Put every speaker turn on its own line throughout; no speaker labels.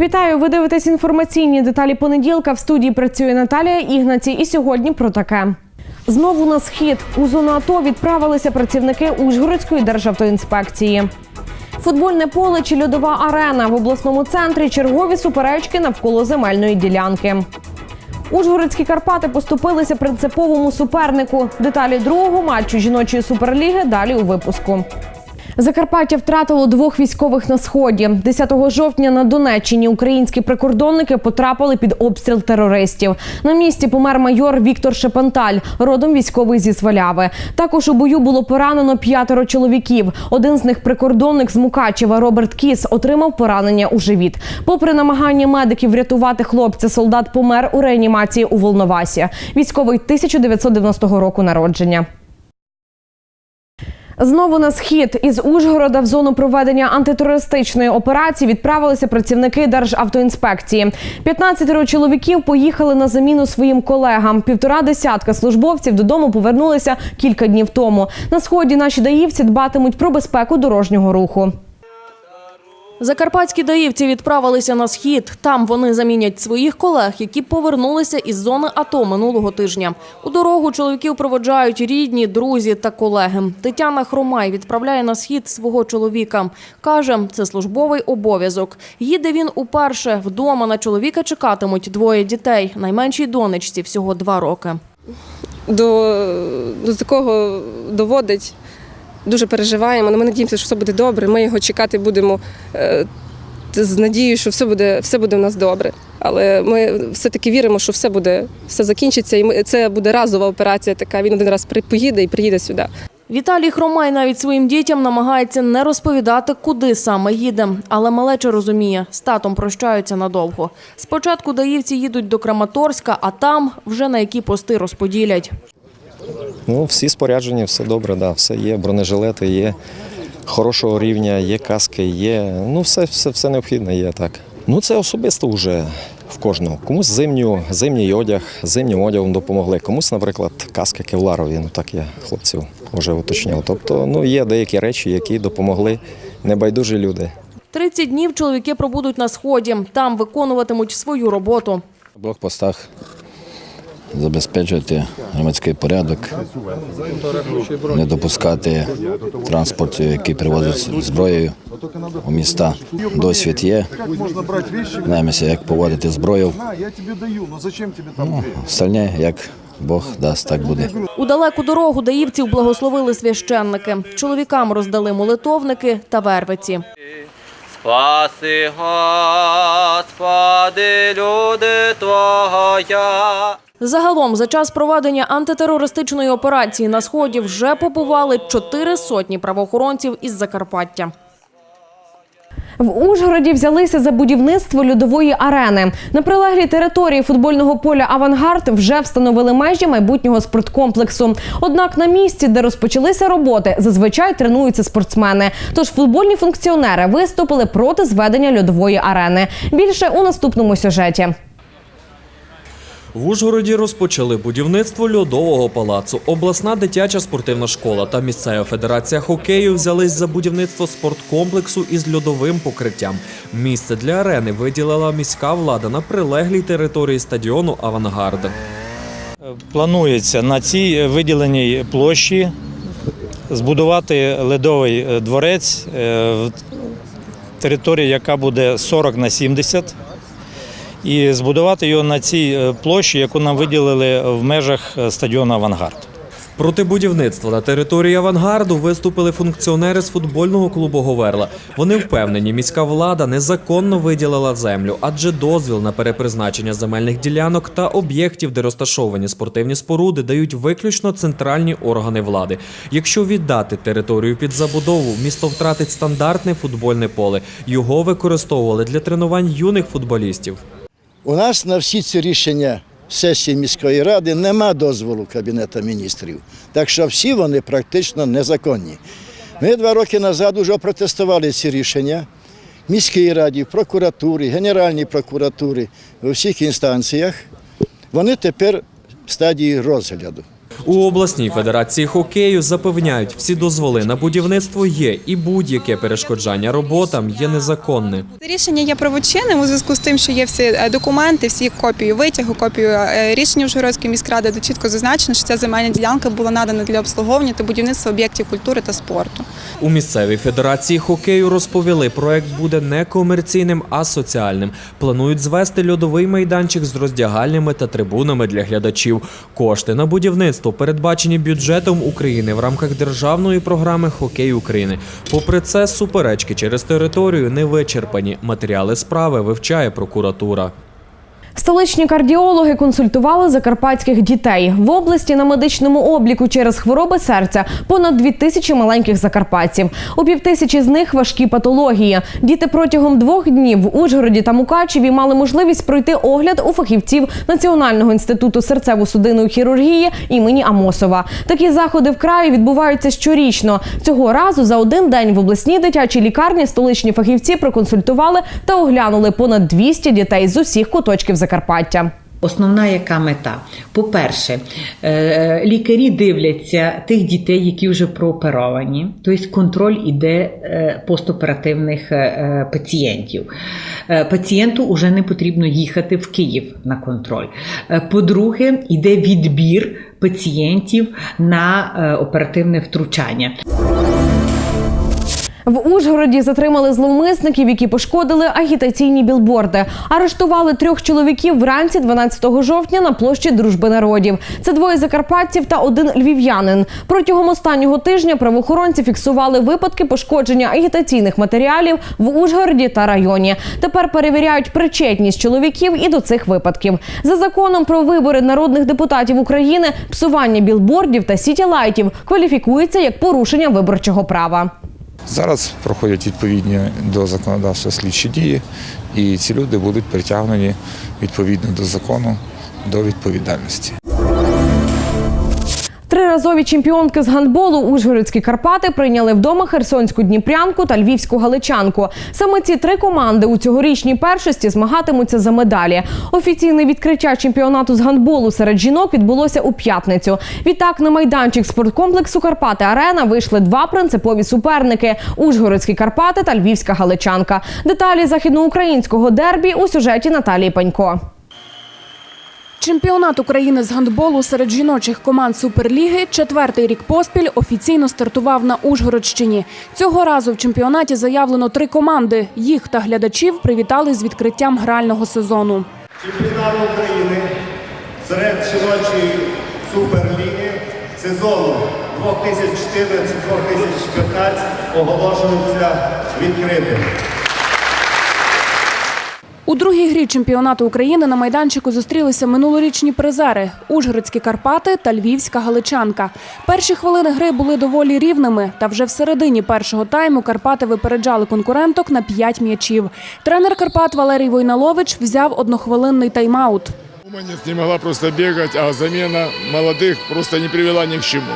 Вітаю! Ви дивитесь інформаційні деталі понеділка. В студії працює Наталія Ігнаці. І сьогодні про таке. Знову на схід у зону АТО відправилися працівники Ужгородської державтоінспекції. Футбольне поле чи льодова арена в обласному центрі чергові суперечки навколо земельної ділянки. Ужгородські Карпати поступилися принциповому супернику. Деталі другого матчу жіночої суперліги далі у випуску. Закарпаття втратило двох військових на сході. 10 жовтня на Донеччині українські прикордонники потрапили під обстріл терористів. На місці помер майор Віктор Шепенталь, родом військовий зі Сваляви. Також у бою було поранено п'ятеро чоловіків. Один з них прикордонник з Мукачева Роберт Кіс отримав поранення у живіт. Попри намагання медиків врятувати хлопця, солдат помер у реанімації у Волновасі. Військовий 1990 року народження. Знову на схід із Ужгорода в зону проведення антитерористичної операції відправилися працівники Державтоінспекції. 15 чоловіків поїхали на заміну своїм колегам. Півтора десятка службовців додому повернулися кілька днів тому. На сході наші даївці дбатимуть про безпеку дорожнього руху.
Закарпатські даївці відправилися на схід. Там вони замінять своїх колег, які повернулися із зони АТО минулого тижня. У дорогу чоловіків проводжають рідні, друзі та колеги. Тетяна Хромай відправляє на схід свого чоловіка. Каже, це службовий обов'язок. Їде він уперше. Вдома на чоловіка чекатимуть двоє дітей. Найменшій донечці всього два роки.
до, до такого доводить. Дуже переживаємо, але ми надіємося, що все буде добре. Ми його чекати будемо е, з надією, що все буде, все буде в нас добре. Але ми все-таки віримо, що все буде, все закінчиться, і ми, це буде разова операція. Така він один раз поїде і приїде сюди.
Віталій Хромай навіть своїм дітям намагається не розповідати, куди саме їде. Але малеча розуміє, з татом прощаються надовго. Спочатку даївці їдуть до Краматорська, а там вже на які пости розподілять.
Ну, всі споряджені, все добре, да, все є, бронежилети є, хорошого рівня, є каски, є. Ну, все, все, все необхідне є так. Ну, це особисто вже в кожного. Комусь зимню, зимній одяг, зимнім одягом допомогли. Комусь, наприклад, каски кевларові. Ну так я хлопців вже уточняв. Тобто, ну, є деякі речі, які допомогли небайдужі люди.
30 днів чоловіки пробудуть на сході. Там виконуватимуть свою роботу.
В блокпостах забезпечувати громадський порядок, не допускати транспорт, який привозить зброєю у міста. Досвід є. Знаємося, як поводити зброю.
Две?
Остальне, як Бог дасть, так буде.
У далеку дорогу даївців благословили священники. Чоловікам роздали молитовники та вервиці.
Спаси, Господи, люди Твоя.
Загалом за час проведення антитерористичної операції на сході вже побували чотири сотні правоохоронців із Закарпаття.
В Ужгороді взялися за будівництво льодової арени. На прилеглій території футбольного поля Авангард вже встановили межі майбутнього спорткомплексу. Однак на місці, де розпочалися роботи, зазвичай тренуються спортсмени. Тож футбольні функціонери виступили проти зведення льодової арени. Більше у наступному сюжеті.
В Ужгороді розпочали будівництво льодового палацу. Обласна дитяча спортивна школа та місцева федерація хокею взялись за будівництво спорткомплексу із льодовим покриттям. Місце для арени виділила міська влада на прилеглій території стадіону Авангард.
Планується на цій виділеній площі збудувати ледовий е, дворець е, в території, яка буде 40 на 70, і збудувати його на цій е, площі, яку нам виділили в межах е, стадіону Авангард.
Проти будівництва на території авангарду виступили функціонери з футбольного клубу Говерла. Вони впевнені, міська влада незаконно виділила землю, адже дозвіл на перепризначення земельних ділянок та об'єктів, де розташовані спортивні споруди, дають виключно центральні органи влади. Якщо віддати територію під забудову, місто втратить стандартне футбольне поле. Його використовували для тренувань юних футболістів.
У нас на всі ці рішення сесії міської ради нема дозволу Кабінету міністрів. Так що всі вони практично незаконні. Ми два роки назад вже протестували ці рішення в міській раді, прокуратурі, Генеральній прокуратурі, у всіх інстанціях. Вони тепер в стадії розгляду.
У обласній федерації хокею запевняють, всі дозволи на будівництво є, і будь-яке перешкоджання роботам є незаконне.
Рішення є правочинним у зв'язку з тим, що є всі е, документи, всі копію витягу, копію е, рішення Ужгородської міськради, де чітко зазначено, що ця земельна ділянка була надана для обслуговування та будівництва об'єктів культури та спорту.
У місцевій федерації хокею розповіли, проект буде не комерційним, а соціальним. Планують звести льодовий майданчик з роздягальнями та трибунами для глядачів. Кошти на будівництво передбачені бюджетом України в рамках державної програми Хокей України. Попри це, суперечки через територію не вичерпані. Матеріали справи вивчає прокуратура.
Столичні кардіологи консультували закарпатських дітей. В області на медичному обліку через хвороби серця понад дві тисячі маленьких закарпатців. У півтисячі з них важкі патології. Діти протягом двох днів в Ужгороді та Мукачеві мали можливість пройти огляд у фахівців Національного інституту серцево-судинної хірургії імені Амосова. Такі заходи в краї відбуваються щорічно. Цього разу за один день в обласній дитячій лікарні столичні фахівці проконсультували та оглянули понад 200 дітей з усіх куточків Закарпаття.
Основна яка мета? По-перше, е, лікарі дивляться тих дітей, які вже прооперовані, тобто контроль іде е, постоперативних е, пацієнтів. Пацієнту вже не потрібно їхати в Київ на контроль. По-друге, йде відбір пацієнтів на оперативне втручання.
В Ужгороді затримали зловмисників, які пошкодили агітаційні білборди. Арештували трьох чоловіків вранці 12 жовтня на площі Дружби народів. Це двоє закарпатців та один львів'янин. Протягом останнього тижня правоохоронці фіксували випадки пошкодження агітаційних матеріалів в Ужгороді та районі. Тепер перевіряють причетність чоловіків і до цих випадків. За законом про вибори народних депутатів України псування білбордів та сітілайтів кваліфікується як порушення виборчого права.
Зараз проходять відповідні до законодавства слідчі дії, і ці люди будуть притягнені відповідно до закону до відповідальності.
Триразові чемпіонки з гандболу Ужгородські Карпати прийняли вдома Херсонську Дніпрянку та Львівську Галичанку. Саме ці три команди у цьогорічній першості змагатимуться за медалі. Офіційне відкриття чемпіонату з гандболу серед жінок відбулося у п'ятницю. Відтак на майданчик спорткомплексу Карпати Арена вийшли два принципові суперники: Ужгородські Карпати та Львівська Галичанка. Деталі західноукраїнського дербі у сюжеті Наталії Панько.
Чемпіонат України з гандболу серед жіночих команд Суперліги четвертий рік поспіль офіційно стартував на Ужгородщині. Цього разу в чемпіонаті заявлено три команди. Їх та глядачів привітали з відкриттям грального сезону.
Чемпіонат України серед жіночої суперліги сезону 2014-2015 оголошується відкритим.
У другій грі чемпіонату України на майданчику зустрілися минулорічні призери – Ужгородські Карпати та Львівська Галичанка. Перші хвилини гри були доволі рівними, та вже в середині першого тайму Карпати випереджали конкуренток на 5 м'ячів. Тренер Карпат Валерій Войналович взяв однохвилинний тайм-аут.
Уманец не могла просто бегать, а замена молодых просто не привела ни к чему.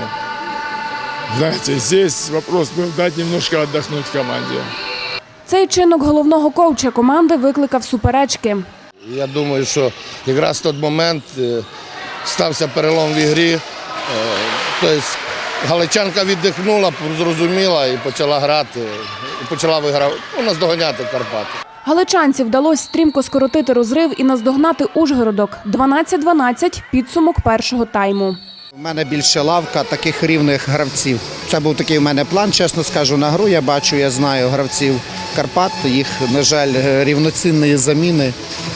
Знаете, здесь вопрос был дать немножко отдохнуть команде.
Цей чинок головного коуча команди викликав суперечки.
Я думаю, що якраз в той момент е, стався перелом в ігрі. Е, Тобто Галичанка віддихнула, зрозуміла і почала грати, і почала вигравати, ну, наздоганяти Карпати.
Галичанці вдалося стрімко скоротити розрив і наздогнати Ужгородок. 12-12 – підсумок першого тайму.
У мене більше лавка таких рівних гравців. Це був такий у мене план, чесно скажу, на гру. Я бачу, я знаю гравців Карпат. Їх, на жаль, рівноцінної заміни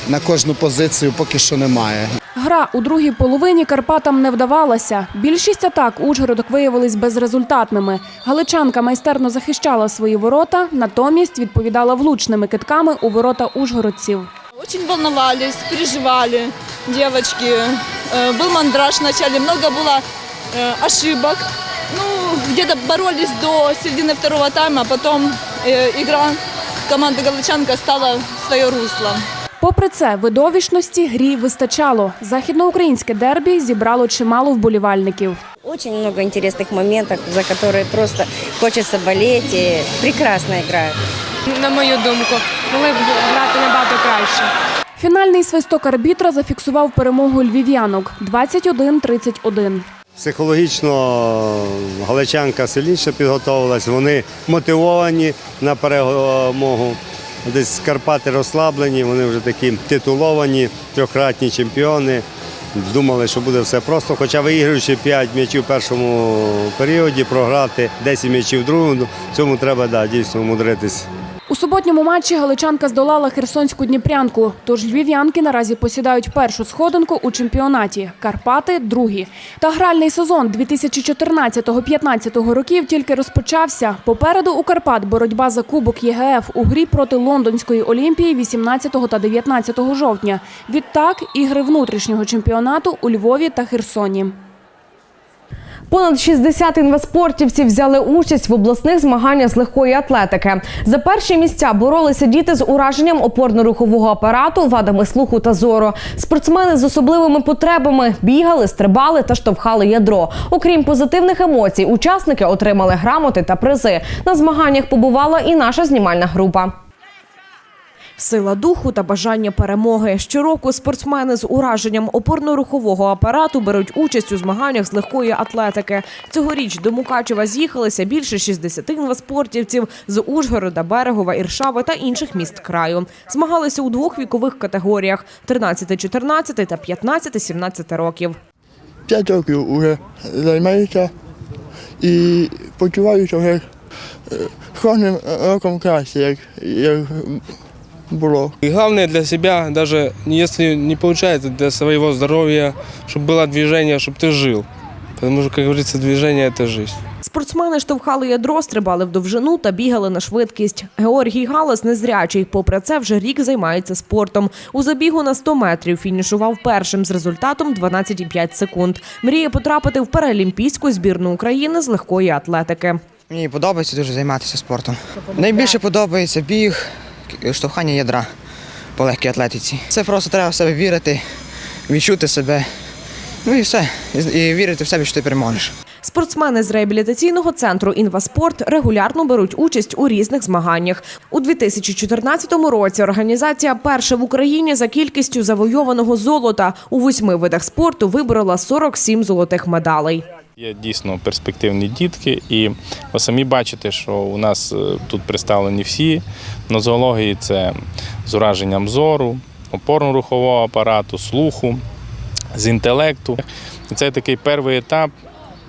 на кожну позицію поки що немає.
Гра у другій половині Карпатам не вдавалася. Більшість атак Ужгородок виявились безрезультатними. Галичанка майстерно захищала свої ворота, натомість відповідала влучними китками у ворота ужгородців.
Очень волновались, переживали девочки. Э, Был мандраж вначале, много было э, ошибок. Ну, где-то боролись до середины второго тайма, а потом э, игра команды Галичанка стала в свое русло.
Попри це, видовищності грі вистачало. Західноукраїнське дербі зібрало чимало вболівальників.
Очень много интересных моментов, за которые просто хочется болеть. И прекрасно играют. На мою думку, могли б грати набагато краще.
Фінальний свисток арбітра зафіксував перемогу львів'янок – 21-31.
Психологічно галичанка сильніше підготовилась, вони мотивовані на перемогу. Десь Карпати розслаблені, вони вже такі титуловані, трьохкратні чемпіони. Думали, що буде все просто. Хоча виіграючи 5 м'ячів в першому періоді, програти 10 м'ячів в другому, цьому треба да, дійсно мудритись.
У суботньому матчі галичанка здолала херсонську дніпрянку. Тож львів'янки наразі посідають першу сходинку у чемпіонаті. Карпати другі. Та гральний сезон 2014-15 років тільки розпочався. Попереду у Карпат боротьба за кубок ЄГФ у грі проти лондонської Олімпії 18 та 19 жовтня. Відтак ігри внутрішнього чемпіонату у Львові та Херсоні.
Понад 60 інваспортівців взяли участь в обласних змаганнях з легкої атлетики. За перші місця боролися діти з ураженням опорно-рухового апарату, вадами слуху та зору. Спортсмени з особливими потребами бігали, стрибали та штовхали ядро. Окрім позитивних емоцій, учасники отримали грамоти та призи. На змаганнях побувала і наша знімальна група.
Сила духу та бажання перемоги. Щороку спортсмени з ураженням опорно-рухового апарату беруть участь у змаганнях з легкої атлетики. Цьогоріч до Мукачева з'їхалися більше 60 інваспортівців з Ужгорода, Берегова, Іршави та інших міст краю. Змагалися у двох вікових категоріях: 13-14 та 15-17 років.
П'ять років вже займаюся і почуваюся вже е, кожним роком краще, як, як було.
И главное для себя, даже если не получается, для своего здоровья, чтобы было движение, чтобы ты жил. Потому что, как говорится, движение – это жизнь.
Спортсмени штовхали ядро, стрибали в довжину та бігали на швидкість. Георгій Галас незрячий. Попри це, вже рік займається спортом. У забігу на 100 метрів фінішував першим з результатом 12,5 секунд. Мріє потрапити в паралімпійську збірну України з легкої атлетики.
Мені подобається дуже займатися спортом. Найбільше подобається біг, штовхання ядра по легкій атлетиці. Це просто треба в себе вірити, відчути себе. Ну і все. І вірити в себе, що ти переможеш.
Спортсмени з реабілітаційного центру «Інваспорт» регулярно беруть участь у різних змаганнях. У 2014 році організація перша в Україні за кількістю завойованого золота у восьми видах спорту виборола 47 золотих медалей.
Є дійсно перспективні дітки, і ви самі бачите, що у нас е, тут представлені всі нозології це з зору, опорно-рухового апарату, слуху, з інтелекту. Це такий перший етап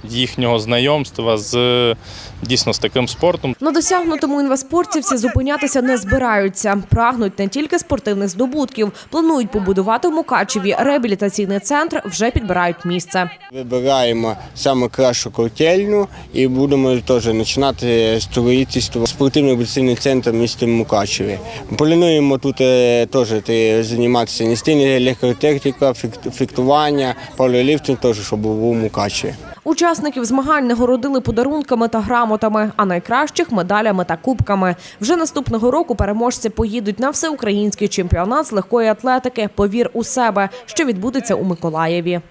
їхнього знайомства з дійсно з таким спортом.
На досягнутому інваспортівці зупинятися не збираються. Прагнуть не тільки спортивних здобутків, планують побудувати в Мукачеві реабілітаційний центр, вже підбирають місце.
Вибираємо саме кращу котельну і будемо теж починати строїтельство спортивний реабілітаційний центр в місті Мукачеві. Плануємо тут е, теж ти, займатися настільна легкотехніка, фек- фехтування, палеоліфтинг теж, щоб був у Мукачеві.
Учасників змагань нагородили подарунками та грамотами, а найкращих медалями та кубками. Вже наступного року переможці поїдуть на всеукраїнський чемпіонат з легкої атлетики Повір у себе, що відбудеться у Миколаєві.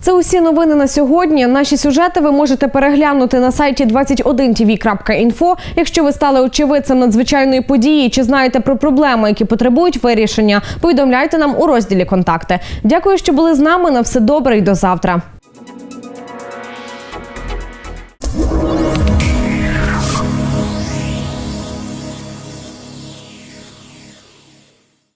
Це усі новини на сьогодні. Наші сюжети ви можете переглянути на сайті 21tv.info. Якщо ви стали очевидцем надзвичайної події чи знаєте про проблеми, які потребують вирішення, повідомляйте нам у розділі Контакти. Дякую, що були з нами. На все добре і до завтра.